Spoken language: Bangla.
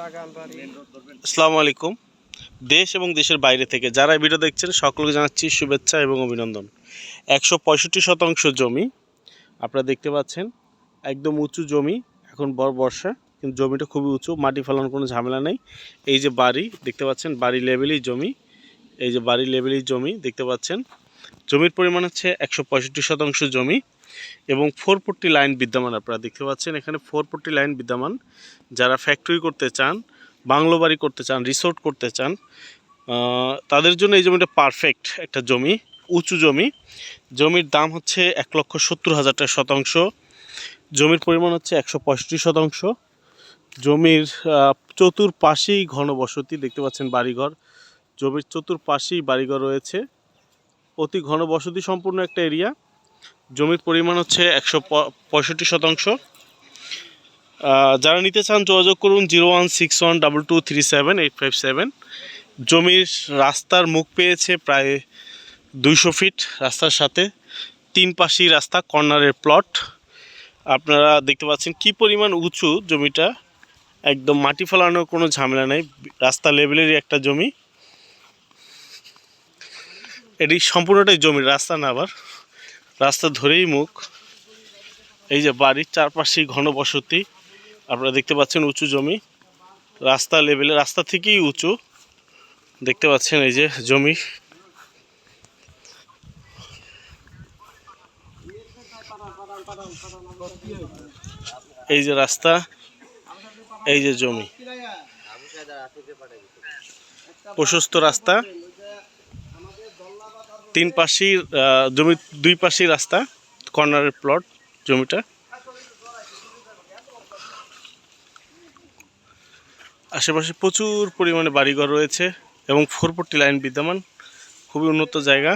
আসসালামু আলাইকুম। দেশ এবং দেশের বাইরে থেকে যারা ভিডিও দেখছেন, সকলকে জানাচ্ছি শুভেচ্ছা এবং অভিনন্দন। একশো পঁয়ষট্টি শতাংশ জমি আপনারা দেখতে পাচ্ছেন, একদম উঁচু জমি, এখন বড় বর্ষা, কিন্তু জমিটা খুবই উঁচু, মাটি ফেলানোর কোনো ঝামেলা নেই। এই যে বাড়ি, দেখতে পাচ্ছেন, বাড়ি লেভেলেই জমি, এই যে বাড়ি লেভেলেই জমি, দেখতে পাচ্ছেন। জমির পরিমাণ হচ্ছে একশো পঁয়ষট্টি শতাংশ জমি এবং ফোর পট্টি লাইন বিদ্যমান, আপনারা দেখতে পাচ্ছেন। এখানে ফোর পট্টি লাইন বিদ্যমান। যারা ফ্যাক্টরি করতে চান, বাংলো বাড়ি করতে চান, রিসোর্ট করতে চান তাদের জন্য এই জমিটা পারফেক্ট একটা জমি, উঁচু জমি। জমির দাম হচ্ছে এক লক্ষ সত্তর হাজার টাকা শতাংশ। জমির পরিমাণ হচ্ছে একশো পঁয়ষট্টি শতাংশ। জমির চতুর্পাশেই ঘনবসতি, দেখতে পাচ্ছেন বাড়িঘর। জমির চতুর্পাশেই বাড়িঘর রয়েছে। অতি ঘনবসতি সম্পূর্ণ একটা এরিয়া। জমির পরিমাণ হচ্ছে একশো পঁয়ষট্টি শতাংশ। যারা নিতে চান যোগাযোগ করুন zero one six one double two three seven eight five seven. জমির রাস্তার মুখ পেয়েছে প্রায় দুইশো ফিট রাস্তার সাথে। তিন পাশেই রাস্তা, কর্নারের প্লট। আপনারা দেখতে পাচ্ছেন কি পরিমাণ উঁচু জমিটা। একদম মাটি ফেলানোর কোনো ঝামেলা নেই। রাস্তা লেভেলেরই একটা জমি। এটি সম্পূর্ণটাই জমি রাস্তা না আবার। রাস্তা ধরেই মুখ। এই যে বাড়ির চারপাশেই ঘনবসতি। আপনারা দেখতে পাচ্ছেন উঁচু জমি। রাস্তা লেভেলে রাস্তা থেকেই উঁচু। দেখতে পাচ্ছেন এই যে জমি। এই যে রাস্তা, এই যে জমি। প্রশস্ত রাস্তা। তিন পাশেই জমি, দুই পাশেই রাস্তা কর্নারের প্লট জমিটা। আশেপাশে প্রচুর পরিমাণে বাড়িঘর রয়েছে এবং ফোরপট্টি লাইন বিদ্যমান। খুবই উন্নত জায়গা।